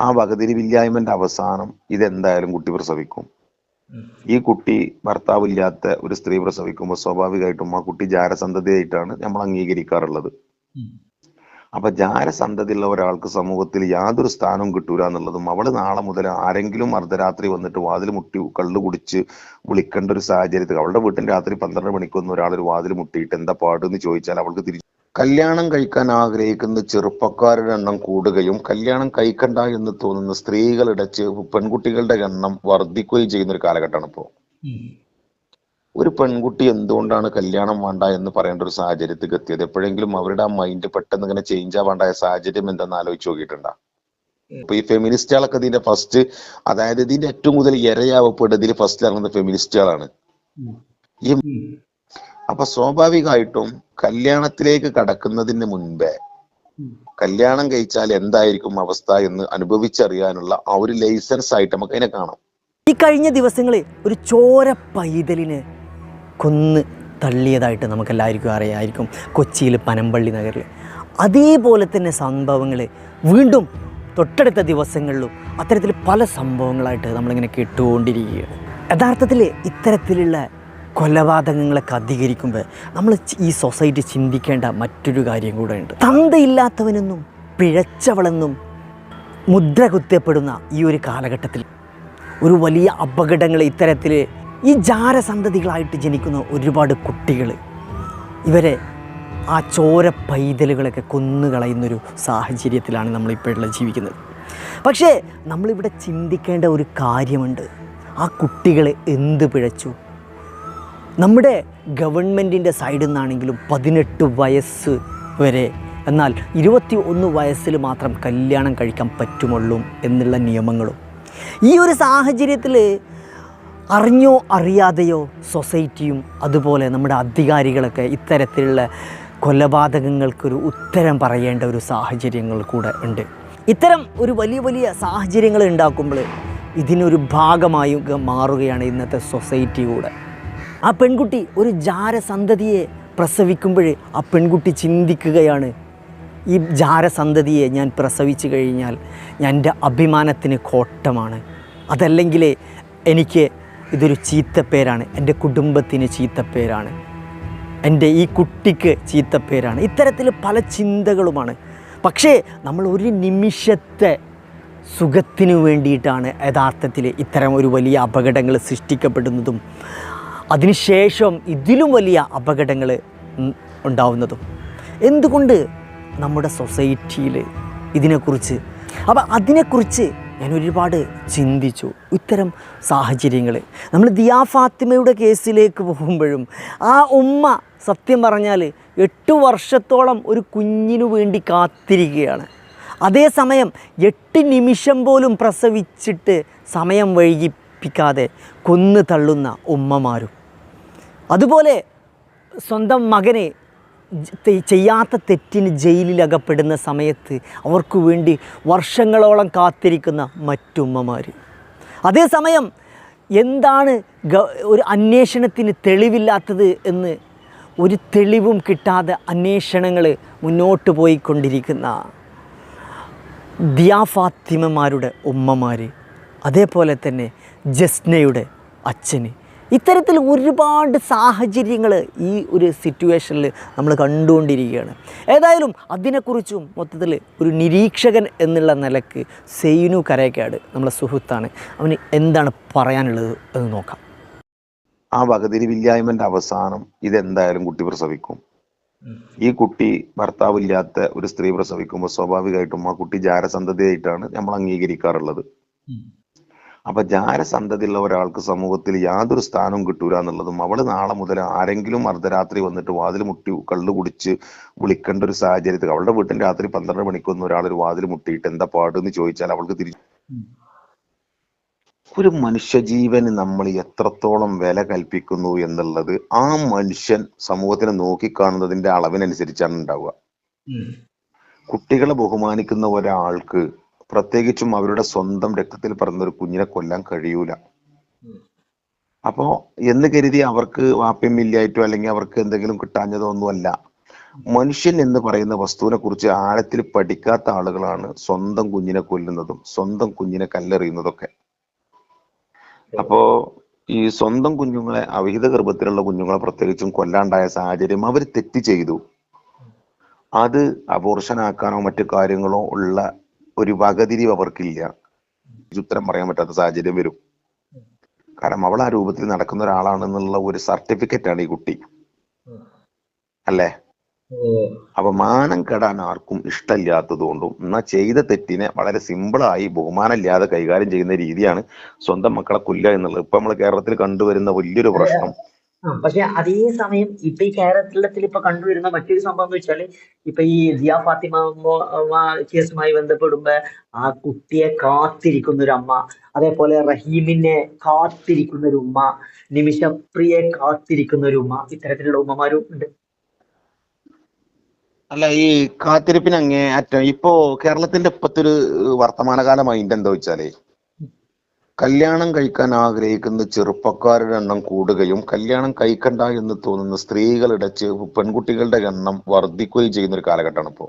ആ വകതിരിവില്ലായ്മന്റെ അവസാനം ഇതെന്തായാലും കുട്ടി പ്രസവിക്കും. ഈ കുട്ടി ഭർത്താവില്ലാത്ത ഒരു സ്ത്രീ പ്രസവിക്കുമ്പോൾ സ്വാഭാവികമായിട്ടും ആ കുട്ടി ജാരസന്ധതയായിട്ടാണ് നമ്മൾ അംഗീകരിക്കാറുള്ളത്. അപ്പൊ ഉള്ള ഒരാൾക്ക് സമൂഹത്തിൽ യാതൊരു സ്ഥാനവും കിട്ടൂല എന്നുള്ളതും അവൾ നാളെ മുതൽ ആരെങ്കിലും അർദ്ധരാത്രി വന്നിട്ട് വാതിൽ മുട്ടി കള്ളു കുടിച്ച് വിളിക്കേണ്ട ഒരു സാഹചര്യത്തിൽ അവളുടെ വീട്ടിൽ രാത്രി പന്ത്രണ്ട് മണിക്കൊന്നും ഒരാൾ ഒരു വാതിൽ മുട്ടിയിട്ട് എന്താ പാടെന്ന് ചോദിച്ചാൽ അവൾക്ക് തിരിച്ചു കല്യാണം കഴിക്കാൻ ആഗ്രഹിക്കുന്ന ചെറുപ്പക്കാരുടെ എണ്ണം കൂടുകയും കല്യാണം കഴിക്കണ്ട എന്ന് തോന്നുന്ന സ്ത്രീകളുടെ പെൺകുട്ടികളുടെ എണ്ണം വർദ്ധിക്കുകയും ചെയ്യുന്ന ഒരു കാലഘട്ടമാണ് ഇപ്പോൾ ഒരു പെൺകുട്ടി എന്തുകൊണ്ടാണ് കല്യാണം വേണ്ട എന്ന് പറയേണ്ട ഒരു സാഹചര്യത്തിൽ എത്തിയത്? എപ്പോഴെങ്കിലും അവരുടെ ആ മൈൻഡ് പെട്ടെന്ന് ഇങ്ങനെ ചേഞ്ച് ആവാണ്ടായ സാഹചര്യം എന്തെന്ന് ആലോചിച്ച് നോക്കിയിട്ടുണ്ടോ? ഇപ്പൊ ഈ ഫെമിനിസ്റ്റുകളൊക്കെ ഇതിന്റെ ഫസ്റ്റ് അതായത് ഇതിന്റെ ഏറ്റവും കൂടുതൽ ഇരയാവപ്പെടുന്നത് ഇതിൽ ഫസ്റ്റ് ഇറങ്ങുന്ന ഫെമിനിസ്റ്റുകളാണ് ഈ അപ്പൊ സ്വാഭാവികമായിട്ടും കല്യാണത്തിലേക്ക് കടക്കുന്നതിന് മുൻപേ കല്യാണം കഴിച്ചാൽ എന്തായിരിക്കും അവസ്ഥ എന്ന് അനുഭവിച്ചറിയാനുള്ള ആ ഒരു ലൈസൻസ് ആയിട്ട് നമുക്ക് അതിനെ കാണാം. ഈ കഴിഞ്ഞ ദിവസങ്ങളിൽ ഒരു ചോര പൈതലിന് കൊന്ന് തള്ളിയതായിട്ട് നമുക്കെല്ലാവർക്കും അറിയാമായിരിക്കും കൊച്ചിയിൽ പനമ്പള്ളി നഗറിൽ. അതേപോലെ തന്നെ സംഭവങ്ങൾ വീണ്ടും തൊട്ടടുത്ത ദിവസങ്ങളിലും അത്തരത്തിൽ പല സംഭവങ്ങളായിട്ട് നമ്മളിങ്ങനെ കേട്ടുകൊണ്ടിരിക്കുകയാണ്. യഥാർത്ഥത്തിൽ ഇത്തരത്തിലുള്ള കൊലപാതകങ്ങളൊക്കെ അധികരിക്കുമ്പോൾ നമ്മൾ ഈ സൊസൈറ്റി ചിന്തിക്കേണ്ട മറ്റൊരു കാര്യം കൂടെ ഉണ്ട് തന്തയില്ലാത്തവനെന്നും പിഴച്ചവളെന്നും മുദ്ര കുത്തപ്പെടുന്ന ഈ ഒരു കാലഘട്ടത്തിൽ ഒരു വലിയ അപകടങ്ങൾ ഇത്തരത്തിൽ ഈ ജാരസന്തതികളായിട്ട് ജനിക്കുന്ന ഒരുപാട് കുട്ടികൾ ഇവരെ ആ ചോര പൈതലുകളൊക്കെ കൊന്നുകളയുന്നൊരു സാഹചര്യത്തിലാണ് നമ്മളിപ്പോഴുള്ള ജീവിക്കുന്നത്. പക്ഷേ നമ്മളിവിടെ ചിന്തിക്കേണ്ട ഒരു കാര്യമുണ്ട്. ആ കുട്ടികൾ എന്ത് പിഴച്ചു? നമ്മുടെ ഗവൺമെന്റിന്റെ സൈഡിൽ നിന്നാണെങ്കിലും പതിനെട്ട് വയസ്സ് വരെ. എന്നാൽ ഇരുപത്തി ഒന്ന് വയസ്സിൽ മാത്രം കല്യാണം കഴിക്കാൻ പറ്റുമുള്ളൂ എന്നുള്ള നിയമങ്ങളും. ഈ ഒരു സാഹചര്യത്തിൽ അറിഞ്ഞോ അറിയാതെയോ സൊസൈറ്റിയും അതുപോലെ നമ്മുടെ അധികാരികളൊക്കെ ഇത്തരത്തിലുള്ള കൊലപാതകങ്ങൾക്കൊരു ഉത്തരം പറയേണ്ട ഒരു സാഹചര്യങ്ങൾ കൂടെ ഉണ്ട്. ഇത്തരം ഒരു വലിയ വലിയ സാഹചര്യങ്ങൾ ഉണ്ടാക്കുമ്പോൾ ഇതിനൊരു ഭാഗമായി മാറുകയാണ് ഇന്നത്തെ സൊസൈറ്റി കൂടെ. ആ പെൺകുട്ടി ഒരു ജാരസന്തതിയെ പ്രസവിക്കുമ്പോൾ ആ പെൺകുട്ടി ചിന്തിക്കുകയാണ് ഈ ജാരസന്തതിയെ ഞാൻ പ്രസവിച്ചു കഴിഞ്ഞാൽ ഞാൻ എന്റെ അഭിമാനത്തിന് കോട്ടമാണ്. അതല്ലെങ്കിൽ എനിക്ക് ഇതൊരു ചീത്തപ്പേരാണ് എന്റെ കുടുംബത്തിന് ചീത്തപ്പേരാണ് എന്റെ ഈ കുട്ടിക്ക് ചീത്തപ്പേരാണ്. ഇത്തരത്തിൽ പല ചിന്തകളുമാണ്. പക്ഷേ നമ്മൾ ഒരു നിമിഷത്തെ സുഖത്തിനു വേണ്ടിയിട്ടാണ് യഥാർത്ഥത്തിൽ ഇത്തരം ഒരു വലിയ അപകടങ്ങൾ സൃഷ്ടിക്കപ്പെടുന്നതും അതിനുശേഷം ഇതിലും വലിയ അപകടങ്ങൾ ഉണ്ടാവുന്നതും. എന്തുകൊണ്ട് നമ്മുടെ സൊസൈറ്റിയിൽ ഇതിനെക്കുറിച്ച്? അപ്പം അതിനെക്കുറിച്ച് ഞാൻ ഒരുപാട് ചിന്തിച്ചു. ഇത്തരം സാഹചര്യങ്ങൾ നമ്മൾ ദിയാ ഫാത്തിമയുടെ കേസിലേക്ക് പോകുമ്പോഴും ആ ഉമ്മ സത്യം പറഞ്ഞാൽ എട്ട് വർഷത്തോളം ഒരു കുഞ്ഞിനു വേണ്ടി കാത്തിരിക്കുകയാണ്. അതേസമയം എട്ട് നിമിഷം പോലും പ്രസവിച്ചിട്ട് സമയം വൈകിപ്പിക്കാതെ കൊന്നു തള്ളുന്ന ഉമ്മമാരും. അതുപോലെ സ്വന്തം മകനെ ചെയ്യാത്ത തെറ്റിന് ജയിലിലകപ്പെടുന്ന സമയത്ത് അവർക്ക് വേണ്ടി വർഷങ്ങളോളം കാത്തിരിക്കുന്ന മറ്റുമ്മമാർ. അതേസമയം എന്താണ് ഒരു അന്വേഷണത്തിന് തെളിവില്ലാത്തത് എന്ന് ഒരു തെളിവും കിട്ടാതെ അന്വേഷണങ്ങൾ മുന്നോട്ട് പോയിക്കൊണ്ടിരിക്കുന്ന ദിയാഫാത്തിമമാരുടെ ഉമ്മമാർ അതേപോലെ തന്നെ ജസ്നയുടെ അച്ഛന്. ഇത്തരത്തിൽ ഒരുപാട് സാഹചര്യങ്ങൾ ഈ ഒരു സിറ്റുവേഷനിൽ നമ്മൾ കണ്ടുകൊണ്ടിരിക്കുകയാണ്. ഏതായാലും അതിനെക്കുറിച്ചും മൊത്തത്തിൽ ഒരു നിരീക്ഷകൻ എന്നുള്ള നിലയ്ക്ക് സെയ്നു കരേക്കാട് നമ്മളെ സുഹൃത്താണ്. അവന് എന്താണ് പറയാനുള്ളത് എന്ന് നോക്കാം. ആ വകതിരിവില്ലായ്മന്റെ അവസാനം ഇതെന്തായാലും കുട്ടി പ്രസവിക്കും. ഈ കുട്ടി ഭർത്താവില്ലാത്ത ഒരു സ്ത്രീ പ്രസവിക്കുമ്പോൾ സ്വാഭാവികമായിട്ടും ആ കുട്ടി ജാരസന്തതിയായിട്ടാണ് നമ്മൾ അംഗീകരിക്കാറുള്ളത്. അപ്പൊ ജാരസന്തതിയുള്ള ഒരാൾക്ക് സമൂഹത്തിൽ യാതൊരു സ്ഥാനവും കിട്ടൂല എന്നുള്ളതും അവൾ നാളെ മുതൽ ആരെങ്കിലും അർദ്ധരാത്രി വന്നിട്ട് വാതിൽ മുട്ടി കള്ളു കുടിച്ച് വിളിക്കേണ്ട ഒരു സാഹചര്യത്തിൽ അവളുടെ വീട്ടിൽ രാത്രി പന്ത്രണ്ട് മണിക്കൊന്നും ഒരാൾ ഒരു വാതിൽ മുട്ടിയിട്ട് എന്താ പാടെന്ന് ചോദിച്ചാൽ അവൾക്ക് തിരിച്ചു ഒരു മനുഷ്യജീവന് നമ്മൾ എത്രത്തോളം വില കൽപ്പിക്കുന്നു എന്നുള്ളത് ആ മനുഷ്യൻ സമൂഹത്തിനെ നോക്കിക്കാണുന്നതിന്റെ അളവിനനുസരിച്ചാണ് ഉണ്ടാവുക. കുട്ടികളെ ബഹുമാനിക്കുന്ന ഒരാൾക്ക് പ്രത്യേകിച്ചും അവരുടെ സ്വന്തം രക്തത്തിൽ പറഞ്ഞ ഒരു കുഞ്ഞിനെ കൊല്ലാൻ കഴിയൂല. അപ്പോ എന്ന് കരുതി അവർക്ക് വാപ്യമില്ലായിട്ടോ അല്ലെങ്കിൽ അവർക്ക് എന്തെങ്കിലും കിട്ടാഞ്ഞതോ ഒന്നുമല്ല. മനുഷ്യൻ എന്ന് പറയുന്ന വസ്തുവിനെ കുറിച്ച് ആഴത്തിൽ പഠിക്കാത്ത ആളുകളാണ് സ്വന്തം കുഞ്ഞിനെ കൊല്ലുന്നതും സ്വന്തം കുഞ്ഞിനെ കല്ലെറിയുന്നതൊക്കെ. അപ്പോ ഈ സ്വന്തം കുഞ്ഞുങ്ങളെ അവിഹിത ഗർഭത്തിലുള്ള കുഞ്ഞുങ്ങളെ പ്രത്യേകിച്ചും കൊല്ലാണ്ടായ സാഹചര്യം അവർ തെറ്റ് ചെയ്തു. അത് അബോർഷനാക്കാനോ മറ്റു കാര്യങ്ങളോ ഉള്ള ഒരു വകതിരിവ് അവർക്കില്ല. ഉത്തരം പറയാൻ പറ്റാത്ത സാഹചര്യം വരും. കാരണം അവൾ ആ രൂപത്തിൽ നടക്കുന്ന ഒരാളാണെന്നുള്ള ഒരു സർട്ടിഫിക്കറ്റ് ആണ് ഈ കുട്ടി. അല്ലേ? അപ്പൊ മാനം കെടാൻ ആർക്കും ഇഷ്ടമില്ലാത്തതുകൊണ്ടും എന്നാ ചെയ്ത തെറ്റിനെ വളരെ സിമ്പിളായി ബഹുമാനമില്ലാതെ കൈകാര്യം ചെയ്യുന്ന രീതിയാണ് സ്വന്തം മക്കളെ കൊല്ലുക എന്നുള്ളത്. ഇപ്പൊ നമ്മൾ കേരളത്തിൽ കണ്ടുവരുന്ന വലിയൊരു പ്രശ്നം. പക്ഷെ അതേ സമയം ഇപ്പൊ ഈ കേരളത്തിൽ ഇപ്പൊ കണ്ടുവരുന്ന മറ്റൊരു സംഭവം എന്ന് വെച്ചാൽ ഇപ്പൊ ഈ ദിയ ഫാത്തിമ കേസുമായി ബന്ധപ്പെടുമ്പോ ആ കുട്ടിയെ കാത്തിരിക്കുന്ന ഒരു അമ്മ അതേപോലെ റഹീമിനെ കാത്തിരിക്കുന്ന ഒരു ഉമ്മ നിമിഷപ്രിയെ കാത്തിരിക്കുന്ന ഒരു ഉമ്മ ഇത്തരത്തിലുള്ള ഉമ്മമാരും ഉണ്ട്. അല്ല ഈ കാത്തിരിപ്പിന് അങ്ങേ അറ്റം. ഇപ്പോ കേരളത്തിന്റെ ഇപ്പത്തെ ഒരു വർത്തമാനകാല മൈൻഡ് എന്താ വെച്ചാലേ? കല്യാണം കഴിക്കാൻ ആഗ്രഹിക്കുന്ന ചെറുപ്പക്കാരുടെ എണ്ണം കൂടുകയും കല്യാണം കഴിക്കണ്ട എന്ന് തോന്നുന്ന സ്ത്രീകളുടെ പെൺകുട്ടികളുടെ എണ്ണം വർദ്ധിക്കുകയും ചെയ്യുന്ന ഒരു കാലഘട്ടമാണ് ഇപ്പോ.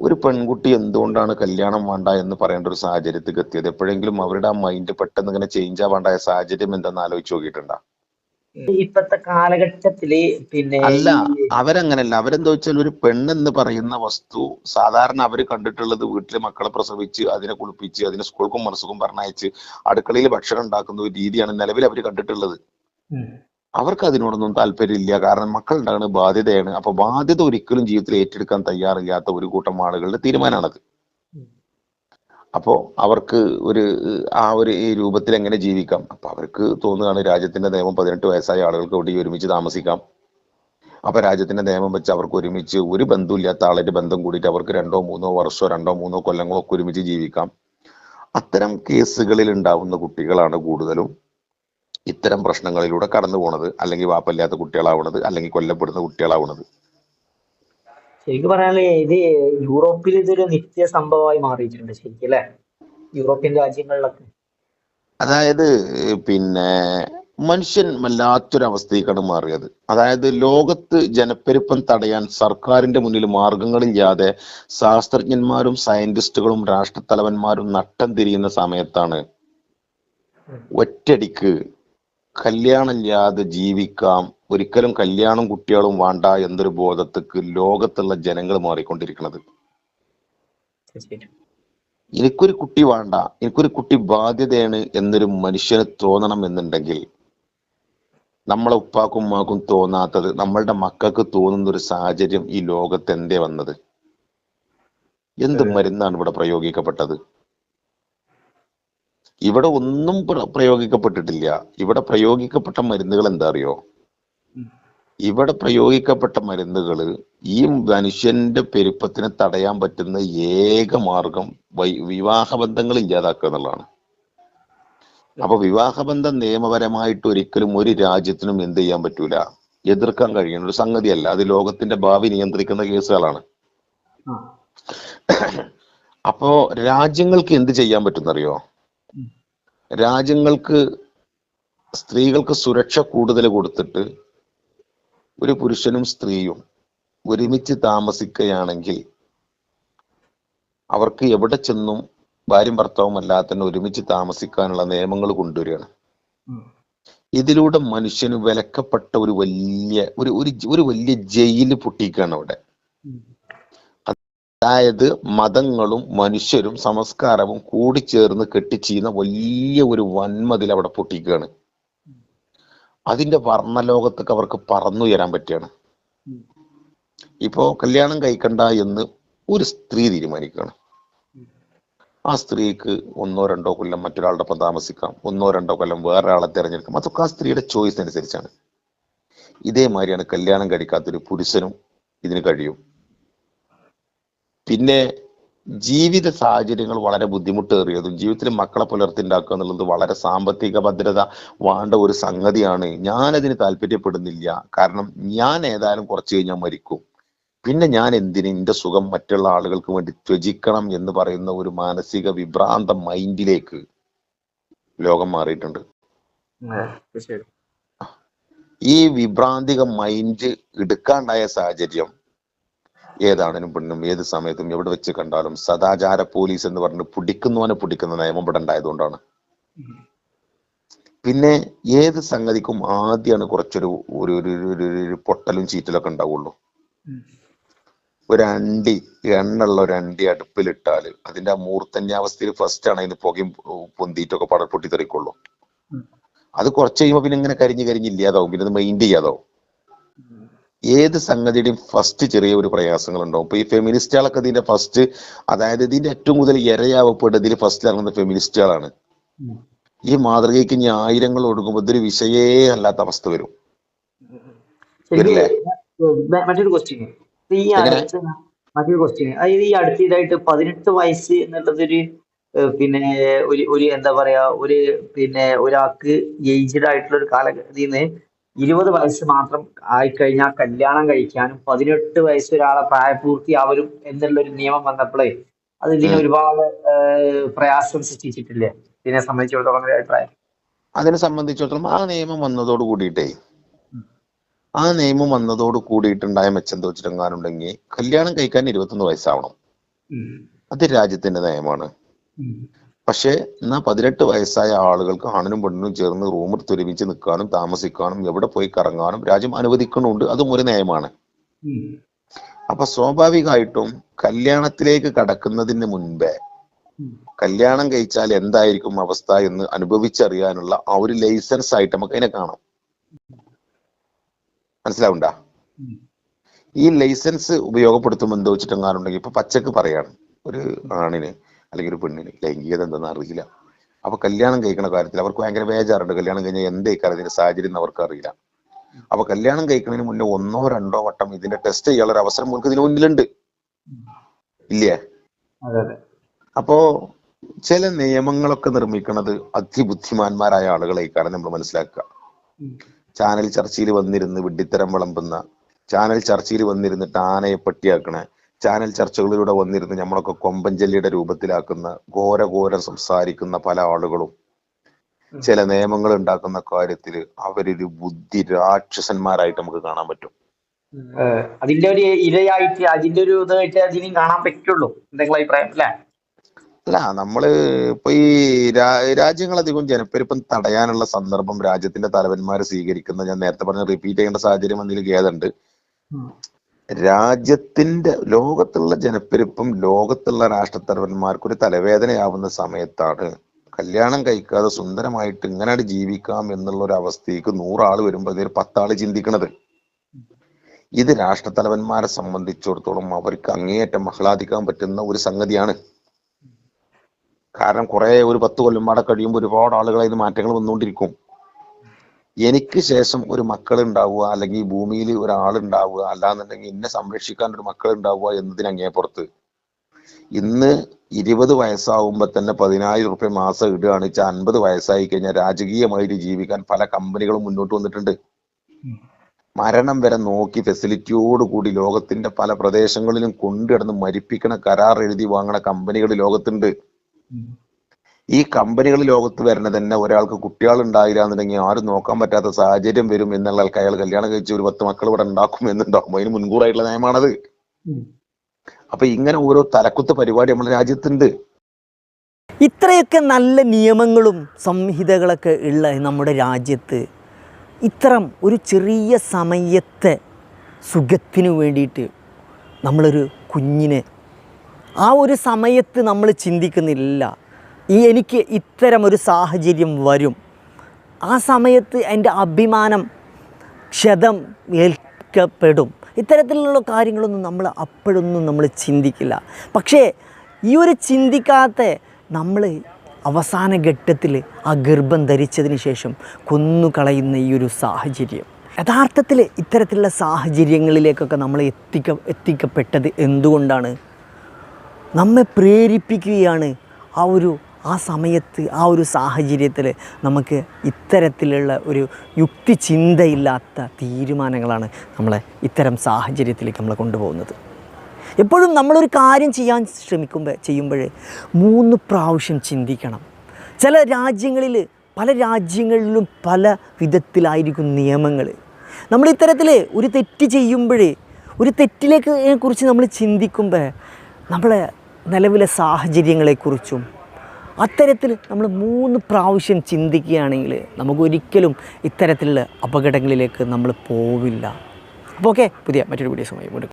ഒരു പെൺകുട്ടി എന്തുകൊണ്ടാണ് കല്യാണം വേണ്ട എന്ന് പറയേണ്ട ഒരു സാഹചര്യത്തിൽ എത്തിയത്? എപ്പോഴെങ്കിലും അവരുടെ ആ മൈൻഡ് പെട്ടെന്ന് ഇങ്ങനെ ചേഞ്ച് ആവാണ്ടായ സാഹചര്യം എന്തെന്ന് ആലോചിച്ച് നോക്കിയിട്ടുണ്ടോ? ഇപ്പത്തെ കാലഘട്ടത്തിൽ പിന്നെ അല്ല അവരങ്ങനല്ല. അവരെന്താ വെച്ചാൽ ഒരു പെണ്ണെന്ന് പറയുന്ന വസ്തു സാധാരണ അവർ കണ്ടിട്ടുള്ളത് വീട്ടിൽ മക്കളെ പ്രസവിച്ച് അതിനെ കുളിപ്പിച്ച് അതിനെ സ്കൂൾക്കും മനസ്സുക്കും പറഞ്ഞയച്ച് അടുക്കളയിൽ ഭക്ഷണം ഉണ്ടാക്കുന്ന ഒരു രീതിയാണ് നിലവിൽ അവർ കണ്ടിട്ടുള്ളത്. അവർക്ക് അതിനോടൊന്നും താല്പര്യമില്ല. കാരണം മക്കൾ ഉണ്ടാകുന്ന ബാധ്യതയാണ്. അപ്പൊ ബാധ്യത ഒരിക്കലും ജീവിതത്തിൽ ഏറ്റെടുക്കാൻ തയ്യാറില്ലാത്ത ഒരു കൂട്ടം ആളുകളുടെ തീരുമാനമാണത്. അപ്പോ അവർക്ക് ഒരു ആ ഒരു ഈ രൂപത്തിൽ എങ്ങനെ ജീവിക്കാം? അപ്പൊ അവർക്ക് തോന്നുകയാണ് രാജ്യത്തിന്റെ നിയമം പതിനെട്ട് വയസ്സായ ആളുകൾക്ക് ഇവിടെ ഒരുമിച്ച് താമസിക്കാം. അപ്പോൾ രാജ്യത്തിന്റെ നിയമം വെച്ച് അവർക്ക് ഒരുമിച്ച് ഒരു ബന്ധമില്ലാത്ത ആളായിട്ട് ബന്ധം കൂടിയിട്ട് അവർക്ക് രണ്ടോ മൂന്നോ വർഷമോ രണ്ടോ മൂന്നോ കൊല്ലങ്ങളോ ഒക്കെ ഒരുമിച്ച് ജീവിക്കാം. അത്തരം കേസുകളിൽ ഉണ്ടാവുന്ന കുട്ടികളാണ് കൂടുതലും. ഇത്തരം പ്രശ്നങ്ങളിലൂടെ കടന്നു പോണത് അല്ലെങ്കിൽ വാപ്പല്ലാത്ത കുട്ടികളാവണത് അല്ലെങ്കിൽ കൊല്ലപ്പെടുന്ന കുട്ടികളാവുന്നത് ശരിക്കും പറയാനുള്ള ഇത് യൂറോപ്പിൽ ഇതൊരു നിത്യ സംഭവമായി മാറിയിട്ടുണ്ട് ശരിക്കും അല്ലെ? യൂറോപ്യൻ രാജ്യങ്ങളിലൊക്കെ. അതായത് പിന്നെ മനുഷ്യൻ വല്ലാത്തൊരവസ്ഥയ്ക്കാണ് മാറിയത്. അതായത് ലോകത്ത് ജനപ്പെരുപ്പം തടയാൻ സർക്കാരിന്റെ മുന്നിൽ മാർഗങ്ങളില്ലാതെ ശാസ്ത്രജ്ഞന്മാരും സയന്റിസ്റ്റുകളും രാഷ്ട്രത്തലവന്മാരും നട്ടം തിരിയുന്ന സമയത്താണ് ഒറ്റടിക്ക് കല്യാണമില്ലാതെ ജീവിക്കാം. ഒരിക്കലും കല്യാണം കുട്ടികളും വേണ്ട എന്നൊരു ബോധത്തേക്ക് ലോകത്തുള്ള ജനങ്ങൾ മാറിക്കൊണ്ടിരിക്കുന്നത് എനിക്കൊരു കുട്ടി വേണ്ട. എനിക്കൊരു കുട്ടി ബാധ്യതയാണ് എന്നൊരു മനുഷ്യന് തോന്നണം എന്നുണ്ടെങ്കിൽ നമ്മളെ ഉപ്പാക്കും ഉമ്മാക്കും തോന്നാത്തത് നമ്മളുടെ മക്കൾക്ക് തോന്നുന്ന ഒരു സാഹചര്യം ഈ ലോകത്ത് എന്തേ വന്നത്? എന്ത് മരുന്നാണ് ഇവിടെ പ്രയോഗിക്കപ്പെട്ടത്? ഇവിടെ ഒന്നും പ്രയോഗിക്കപ്പെട്ടിട്ടില്ല. ഇവിടെ പ്രയോഗിക്കപ്പെട്ട മരുന്നുകൾ എന്താ അറിയോ? ഇവിടെ പ്രയോഗിക്കപ്പെട്ട മരുന്നുകൾ ഈ മനുഷ്യന്റെ പെരുപ്പത്തിന് തടയാൻ പറ്റുന്ന ഏക മാർഗം വിവാഹ വിവാഹബന്ധങ്ങൾ ഇല്ലാതാക്കുക എന്നുള്ളതാണ്. അപ്പൊ വിവാഹബന്ധം നിയമപരമായിട്ട് ഒരിക്കലും ഒരു രാജ്യത്തിനും എന്ത് ചെയ്യാൻ പറ്റൂല. എതിർക്കാൻ കഴിയുന്ന ഒരു സംഗതിയല്ല. അത് ലോകത്തിന്റെ ഭാവി നിയന്ത്രിക്കുന്ന കേസുകളാണ്. അപ്പോ രാജ്യങ്ങൾക്ക് എന്ത് ചെയ്യാൻ പറ്റുന്നറിയോ. രാജ്യങ്ങൾക്ക് സ്ത്രീകൾക്ക് സുരക്ഷ കൂടുതൽ കൊടുത്തിട്ട് ഒരു പുരുഷനും സ്ത്രീയും ഒരുമിച്ച് താമസിക്കുകയാണെങ്കിൽ അവർക്ക് എവിടെ ചെന്നും ഭാര്യയും ഭർത്താവും അല്ലാതെ തന്നെ ഒരുമിച്ച് താമസിക്കാനുള്ള നിയമങ്ങൾ കൊണ്ടുവരികയാണ്. ഇതിലൂടെ മനുഷ്യന് വിലക്കപ്പെട്ട ഒരു വലിയ ഒരു ഒരു വലിയ ജയിൽ പൊട്ടിക്കുകയാണ് അവിടെ. അതായത് മതങ്ങളും മനുഷ്യരും സംസ്കാരവും കൂടിച്ചേർന്ന് കെട്ടിച്ചീന്ന വലിയ ഒരു വന്മതിൽ അവിടെ പൊട്ടിക്കുകയാണ്. അതിന്റെ വർണലോകത്തൊക്കെ അവർക്ക് പറന്നുയരാൻ പറ്റുകയാണ്. ഇപ്പോ കല്യാണം കഴിക്കണ്ട എന്ന് ഒരു സ്ത്രീ തീരുമാനിക്കുകയാണ്. ആ സ്ത്രീക്ക് ഒന്നോ രണ്ടോ കൊല്ലം മറ്റൊരാളുടെ താമസിക്കാം ഒന്നോ രണ്ടോ കൊല്ലം വേറൊരാളെ തിരഞ്ഞെടുക്കാം. അതൊക്കെ ആ സ്ത്രീയുടെ ചോയ്സ് അനുസരിച്ചാണ് ഇതേമാതിരിയാണ് കല്യാണം കഴിക്കാത്തൊരു പുരുഷനും ഇതിന് കഴിയും. പിന്നെ ജീവിത സാഹചര്യങ്ങൾ വളരെ ബുദ്ധിമുട്ടേറിയതും ജീവിതത്തിൽ മക്കളെ പുലർത്തിണ്ടാക്കുക എന്നുള്ളത് വളരെ സാമ്പത്തിക ഭദ്രത വേണ്ട ഒരു സംഗതിയാണ്. ഞാനതിന് താല്പര്യപ്പെടുന്നില്ല. കാരണം ഞാൻ ഏതായാലും കുറച്ച് കഴിഞ്ഞാൽ മരിക്കും. പിന്നെ ഞാൻ എന്തിന് എന്റെ സുഖം മറ്റുള്ള ആളുകൾക്ക് വേണ്ടി ത്യജിക്കണം എന്ന് പറയുന്ന ഒരു മാനസിക വിഭ്രാന്ത മൈൻഡിലേക്ക് ലോകം മാറിയിട്ടുണ്ട്. ഈ വിഭ്രാന്തിക മൈൻഡ് എടുക്കാണ്ടായ സാഹചര്യം ഏതാണിനും പെണ്ണും ഏത് സമയത്തും എവിടെ വെച്ച് കണ്ടാലും സദാചാര പോലീസ് എന്ന് പറഞ്ഞ് പിടിക്കുന്നവനെ പിടിക്കുന്ന നിയമം ഇവിടെ ഉണ്ടായതുകൊണ്ടാണ്. പിന്നെ ഏത് സംഗതിക്കും ആദ്യമാണ് കുറച്ചൊരു ഒരു ഒരു പൊട്ടലും ചീറ്റലൊക്കെ ഉണ്ടാവുള്ളൂ. ഒരു അണ്ടി എണ്ണുള്ള ഒരു അണ്ടി അടുപ്പിലിട്ടാൽ അതിന്റെ ആ മൂർത്തന്യാവസ്ഥയിൽ ഫസ്റ്റ് ആണ് അതിന് പുകയും പൊന്തിയിട്ടൊക്കെ പട പൊട്ടിത്തെറിക്കുള്ളൂ. അത് കുറച്ച് കഴിയുമ്പോൾ പിന്നെ ഇങ്ങനെ കരിഞ്ഞ് കരിഞ്ഞ് ഇല്ലാതാവും. പിന്നെ അത് മൈൻഡ് ചെയ്യാതാവും. ഏത് സംഗതിയുടെയും ഫസ്റ്റ് ചെറിയ ഒരു പ്രയാസങ്ങളുണ്ടാവും. ഈ ഫെമിനിസ്റ്റുകളൊക്കെ ഇതിന്റെ ഫസ്റ്റ് അതായത് ഇതിന്റെ ഏറ്റവും കൂടുതൽ ഇരയാവപ്പെടുന്നത് ഇതിൽ ഫസ്റ്റ് ഇറങ്ങുന്ന ഫെമിനിസ്റ്റുകളാണ് ഈ മാതൃകയ്ക്ക് ഇനി ആയിരങ്ങൾ ഒടുക്കുമ്പോൾ ഇതൊരു വിഷയേ അല്ലാത്ത അവസ്ഥ വരും. ക്വസ്റ്റ്യൻ ഈ? മറ്റൊരു ക്വസ്റ്റ്യൻ അതായത് ഈ അടുത്തിടായിട്ട് പതിനെട്ട് വയസ്സ് എന്നുള്ളതൊരു പിന്നെ ഒരു ഒരു എന്താ പറയാ ഒരു പിന്നെ ഒരാൾക്ക് ഏജ്ഡ് ആയിട്ടുള്ള ഒരു കാലഘട്ടത്തിൽ നിന്ന് ഇരുപത് വയസ്സ് മാത്രം ആയിക്കഴിഞ്ഞാൽ കല്യാണം കഴിക്കാനും പതിനെട്ട് വയസ്സ് ഒരാളെ പ്രായപൂർത്തിയാവരും എന്നുള്ള ഒരു നിയമം വന്നപ്പോഴേ അത് ഇതിനെ ഒരുപാട് പ്രയാസം സൃഷ്ടിച്ചിട്ടില്ലേ? ഇതിനെ സംബന്ധിച്ചിടത്തോളം അഭിപ്രായം. അതിനെ സംബന്ധിച്ചിടത്തോളം ആ നിയമം വന്നതോട് കൂടിയിട്ടേ ആ നിയമം വന്നതോട് കൂടിയിട്ടുണ്ടായ മെച്ചം തോച്ചിട്ടെങ്ങാനുണ്ടെങ്കിൽ കല്യാണം കഴിക്കാൻ ഇരുപത്തൊന്ന് വയസ്സാവണം. അത് രാജ്യത്തിന്റെ നിയമമാണ്. പക്ഷേ എന്നാ പതിനെട്ട് വയസ്സായ ആളുകൾക്ക് ആണിനും പെണ്ണിനും ചേർന്ന് റൂമിൽ തുരുമിച്ച് നിൽക്കാനും താമസിക്കാനും എവിടെ പോയി കറങ്ങാനും രാജ്യം അനുവദിക്കുന്നുണ്ട്. അതും ഒരു നയമാണ് അപ്പൊ സ്വാഭാവികമായിട്ടും കല്യാണത്തിലേക്ക് കടക്കുന്നതിന് മുൻപേ കല്യാണം കഴിച്ചാൽ എന്തായിരിക്കും അവസ്ഥ എന്ന് അനുഭവിച്ചറിയാനുള്ള ആ ഒരു ലൈസൻസ് ആയിട്ട് നമുക്ക് അതിനെ കാണാം. മനസ്സിലാവുണ്ട? ഈ ലൈസൻസ് ഉപയോഗപ്പെടുത്തുമ്പോൾ എന്താ വെച്ചിട്ടെങ്ങാനുണ്ടെങ്കിൽ ഇപ്പൊ പച്ചക്ക് പറയാണ് ഒരു ആണിന് അല്ലെങ്കിൽ ഒരു പെണ്ണിന് ലൈംഗികത എന്തെന്ന് അറിയില്ല. അപ്പൊ കല്യാണം കഴിക്കുന്ന കാര്യത്തിൽ അവർക്ക് ഭയങ്കര ബേജാറുണ്ട്. കല്യാണം കഴിഞ്ഞാൽ എന്തേക്കാരം ഇതിന്റെ സാഹചര്യം എന്ന് അവർക്ക് അറിയില്ല. അപ്പൊ കല്യാണം കഴിക്കുന്നതിന് മുന്നേ ഒന്നോ രണ്ടോ വട്ടം ഇതിന്റെ ടെസ്റ്റ് ചെയ്യാനുള്ള ഒരു അവസരം അവർക്ക് ഇതിന് മുന്നിലുണ്ട്. ഇല്ലേ? അപ്പോ ചില നിയമങ്ങളൊക്കെ നിർമ്മിക്കുന്നത് അതിബുദ്ധിമാന്മാരായ ആളുകളേക്കാണ് നമ്മൾ മനസ്സിലാക്കുക. ചാനൽ ചർച്ചയിൽ വന്നിരുന്ന് വിഡ്ഢിത്തരം വിളമ്പുന്ന ചാനൽ ചർച്ചയിൽ വന്നിരുന്നിട്ട് ആനയെ പട്ടിയാക്കണ ചാനൽ ചർച്ചകളിലൂടെ വന്നിരുന്ന് നമ്മളൊക്കെ കൊമ്പഞ്ചല്ലിയുടെ രൂപത്തിലാക്കുന്ന ഘോര ഘോര സംസാരിക്കുന്ന പല ആളുകളും ചില നിയമങ്ങൾ ഉണ്ടാക്കുന്ന കാര്യത്തിൽ അവരൊരു ബുദ്ധി രാക്ഷസന്മാരായിട്ട് നമുക്ക് കാണാൻ പറ്റും. അതിന്റെ ഒരു ഇരയായിട്ട് അതിന്റെ ഒരു ഇതായിട്ട് അതിനും കാണാൻ പറ്റുള്ളൂ. എന്തെങ്കിലും അഭിപ്രായം അല്ലേ? അല്ല നമ്മൾ ഇപ്പൊ ഈ രാജ്യങ്ങൾ അധികം ജനപ്പെരുപ്പം തടയാനുള്ള സന്ദർഭം രാജ്യത്തിന്റെ തലവന്മാർ സ്വീകരിക്കുന്ന ഞാൻ നേരത്തെ പറഞ്ഞ റിപ്പീറ്റ് ചെയ്യേണ്ട സാഹചര്യം എന്നതിൽ ഖേദമുണ്ട്. രാജ്യത്തിന്റെ ലോകത്തുള്ള ജനപ്പെരുപ്പം ലോകത്തുള്ള രാഷ്ട്രത്തലവന്മാർക്ക് ഒരു തലവേദനയാവുന്ന സമയത്താണ് കല്യാണം കഴിക്കാതെ സുന്ദരമായിട്ട് ഇങ്ങനെ ജീവിക്കാം എന്നുള്ള ഒരു അവസ്ഥയ്ക്ക് നൂറാൾ വരുമ്പോൾ ഇതിൽ പത്താൾ ചിന്തിക്കണത്. ഇത് രാഷ്ട്രത്തലവന്മാരെ സംബന്ധിച്ചിടത്തോളം അവർക്ക് അങ്ങേയറ്റം ആഹ്ലാദിക്കാൻ പറ്റുന്ന ഒരു സംഗതിയാണ്. കാരണം കുറെ ഒരു പത്ത് കൊല്ലം പാടെ കഴിയുമ്പോൾ ഒരുപാട് ആളുകൾ അതിന് മാറ്റങ്ങൾ വന്നുകൊണ്ടിരിക്കും എനിക്ക് ശേഷം ഒരു മക്കൾ ഉണ്ടാവുക അല്ലെങ്കിൽ ഭൂമിയിൽ ഒരാൾ ഉണ്ടാവുക അല്ലാന്നുണ്ടെങ്കിൽ എന്നെ സംരക്ഷിക്കാൻ ഒരു മക്കൾ ഉണ്ടാവുക എന്നതിന് അങ്ങേപ്പുറത്ത്. ഇന്ന് ഇരുപത് വയസ്സാവുമ്പോ തന്നെ പതിനായിരം റുപ്യ മാസം ഇടുകയാണ്. വെച്ചാൽ അൻപത് വയസ്സായി കഴിഞ്ഞാൽ രാജകീയമായിട്ട് ജീവിക്കാൻ പല കമ്പനികളും മുന്നോട്ട് വന്നിട്ടുണ്ട്. മരണം വരെ നോക്കി ഫെസിലിറ്റിയോട് കൂടി ലോകത്തിന്റെ പല പ്രദേശങ്ങളിലും കൊണ്ടുകിടന്ന് മരിപ്പിക്കണ കരാർ എഴുതി വാങ്ങണ കമ്പനികൾ ലോകത്തുണ്ട്. ഈ കമ്പനികൾ ലോകത്ത് വരണ തന്നെ ഒരാൾക്ക് കുട്ടികൾ ഉണ്ടായില്ല എന്നുണ്ടെങ്കിൽ ആരും നോക്കാൻ പറ്റാത്ത സാഹചര്യം വരും എന്നുള്ള ആൾക്ക് അയാൾ കല്യാണം കഴിച്ച് ഒരു പത്ത് മക്കൾ ഇവിടെ ഉണ്ടാക്കും എന്നുണ്ടാക്കും അതിന് മുൻകൂറായിട്ടുള്ള നയമാണത് അപ്പൊ ഇങ്ങനെ ഓരോ തലക്കുത്ത് പരിപാടി നമ്മുടെ രാജ്യത്തുണ്ട്. ഇത്രയൊക്കെ നല്ല നിയമങ്ങളും സംഹിതകളൊക്കെ ഉള്ള നമ്മുടെ രാജ്യത്ത് ഇത്തരം ഒരു ചെറിയ സമയത്തെ സുഖത്തിന് വേണ്ടിയിട്ട് നമ്മളൊരു കുഞ്ഞിനെ ആ ഒരു സമയത്ത് നമ്മൾ ചിന്തിക്കുന്നില്ല. ഈ എനിക്ക് ഇത്തരം ഒരു സാഹചര്യം വരും. ആ സമയത്ത് എന്റെ അഭിമാനം ക്ഷതം ഏൽക്കപ്പെടും. ഇത്തരത്തിലുള്ള കാര്യങ്ങളൊന്നും നമ്മൾ അപ്പോഴൊന്നും നമ്മൾ ചിന്തിക്കില്ല. പക്ഷേ ഈ ഒരു ചിന്തിക്കാത്ത നമ്മൾ അവസാന ഘട്ടത്തിൽ ആ ഗർഭം ധരിച്ചതിന് ശേഷം കൊന്നുകളയുന്ന ഈ ഒരു സാഹചര്യം. യഥാർത്ഥത്തിൽ ഇത്തരത്തിലുള്ള സാഹചര്യങ്ങളിലേക്കൊക്കെ നമ്മൾ എത്തിക്ക എത്തിക്കപ്പെട്ടത് എന്തുകൊണ്ടാണ്? നമ്മെ പ്രേരിപ്പിക്കുകയാണ് ആ ഒരു ആ സമയത്ത് ആ ഒരു സാഹചര്യത്തിൽ നമുക്ക് ഇത്തരത്തിലുള്ള ഒരു യുക്തി ചിന്തയില്ലാത്ത തീരുമാനങ്ങളാണ് നമ്മളെ ഇത്തരം സാഹചര്യത്തിലേക്ക് നമ്മളെ കൊണ്ടുപോകുന്നത്. എപ്പോഴും നമ്മളൊരു കാര്യം ചെയ്യാൻ ശ്രമിക്കുമ്പോൾ ചെയ്യുമ്പോൾ മൂന്ന് പ്രാവശ്യം ചിന്തിക്കണം. ചില രാജ്യങ്ങളിൽ പല രാജ്യങ്ങളിലും പല വിധത്തിലായിരിക്കും നിയമങ്ങൾ. നമ്മൾ ഇത്തരത്തിൽ ഒരു തെറ്റ് ചെയ്യുമ്പോൾ ഒരു തെറ്റിലേക്ക് കുറിച്ച് നമ്മൾ ചിന്തിക്കുമ്പോൾ നമ്മളെ നിലവിലെ സാഹചര്യങ്ങളെക്കുറിച്ചും അത്തരത്തിൽ നമ്മൾ മൂന്ന് പ്രാവശ്യം ചിന്തിക്കുകയാണെങ്കിൽ നമുക്കൊരിക്കലും ഇത്തരത്തിലുള്ള അപകടങ്ങളിലേക്ക് നമ്മൾ പോവില്ല. അപ്പോൾ ഓക്കെ പുതിയ മറ്റൊരു വീഡിയോ വീണ്ടും